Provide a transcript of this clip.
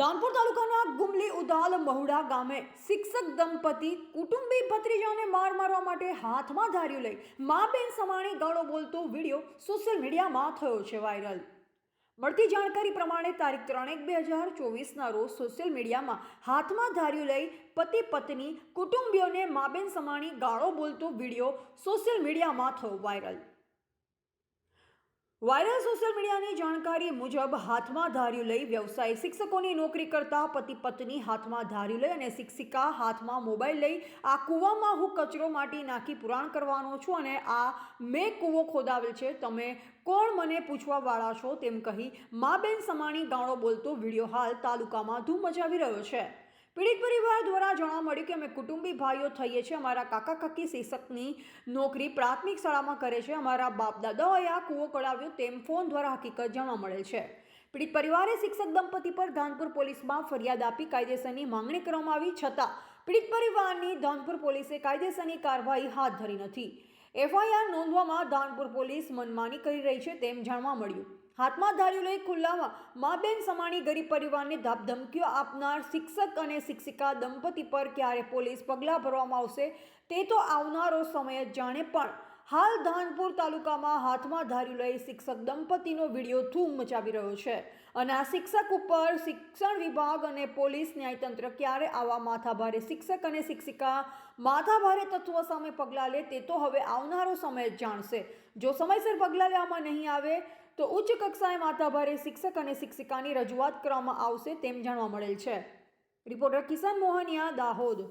ધાનપુર તાલુકાના ગુમલી ઉદાલ મહુડા ગામે શિક્ષક દંપતી કુટુંબી ભત્રીજાને માર મારવા માટે હાથમાં ધાર્યું લઈ મા બેન સમાણી ગાળો બોલતો વીડિયો સોશિયલ મીડિયામાં થયો છે વાયરલ. મળતી જાણકારી પ્રમાણે તારીખ ત્રણ એક બે હજાર ચોવીસના રોજ સોશિયલ મીડિયામાં હાથમાં ધાર્યું લઈ પતિ પત્ની કુટુંબીઓને મા બેન સમાણી ગાળો બોલતો વીડિયો સોશિયલ મીડિયામાં થયો વાયરલ. વાયરલ સોશિયલ મીડિયાની જાણકારી મુજબ હાથમાં ધાર્યું લઈ વ્યવસાય શિક્ષકોની નોકરી કરતા પતિ પત્ની હાથમાં ધાર્યું લઈ અને શિક્ષિકા હાથમાં મોબાઈલ લઈ આ કૂવામાં હું કચરો માટી નાખી પુરાણ કરવાનો છું અને આ મેં કૂવો ખોદાવેલ છે. તમે કોણ મને પૂછવાવાળા છો તેમ કહી મા બેન સમાણી ગાળો બોલતો વીડિયો હાલ તાલુકામાં ધૂમ મચાવી રહ્યો છે. પીડિત પરિવાર દ્વારા જાણવા મળ્યું કે અમે કુટુંબી ભાઈઓ થઈએ છીએ. અમારા કાકા કાકી, શિક્ષકની નોકરી પ્રાથમિક શાળામાં કરે છે. અમારા બાપ દાદાઓએ આ કૂવો કળાવ્યો તેમ ફોન દ્વારા હકીકત જાણવા મળેલ છે. પીડિત પરિવારે શિક્ષક દંપતી પર ધાનપુર પોલીસમાં ફરિયાદ આપી કાયદેસરની માંગણી કરવામાં આવી છતાં પીડિત પરિવારની ધાનપુર પોલીસે કાયદેસરની કાર્યવાહી હાથ ધરી નથી. એફઆઈઆર નોંધવામાં ધાનપુર પોલીસ મનમાની કરી રહી છે તેમ જાણવા મળ્યું. હાથમાં ધાર્યું લઈ ખુલ્લામાં, મા બેન સમાણી ગરીબ પરિવારને ધમકીઓ આપનાર શિક્ષક અને શિક્ષિકા દંપતી પર ક્યારે પોલીસ પગલાં ભરવામાં આવશે? તે તો આવનારો સમય જાણે પણ હાલ ધાનપુર તાલુકામાં હાથમાં ધારી લઈ શિક્ષક દંપતીનો વીડિયો ધૂમ મચાવી રહ્યો છે અને આ શિક્ષક ઉપર શિક્ષણ વિભાગ અને પોલીસ ન્યાયતંત્ર ક્યારે આવા માથાભારે શિક્ષક અને શિક્ષિકા માથાભારે તત્વો સામે પગલાં લે તે તો હવે આવનારો સમય જાણશે. જો સમયસર પગલાં લેવામાં નહીં આવે તો ઉચ્ચ કક્ષાએ માથાભારે શિક્ષક અને શિક્ષિકાની રજૂઆત કરવામાં આવશે તેમ જાણવા મળેલ છે. રિપોર્ટર કિશન મોહનિયા દાહોદ.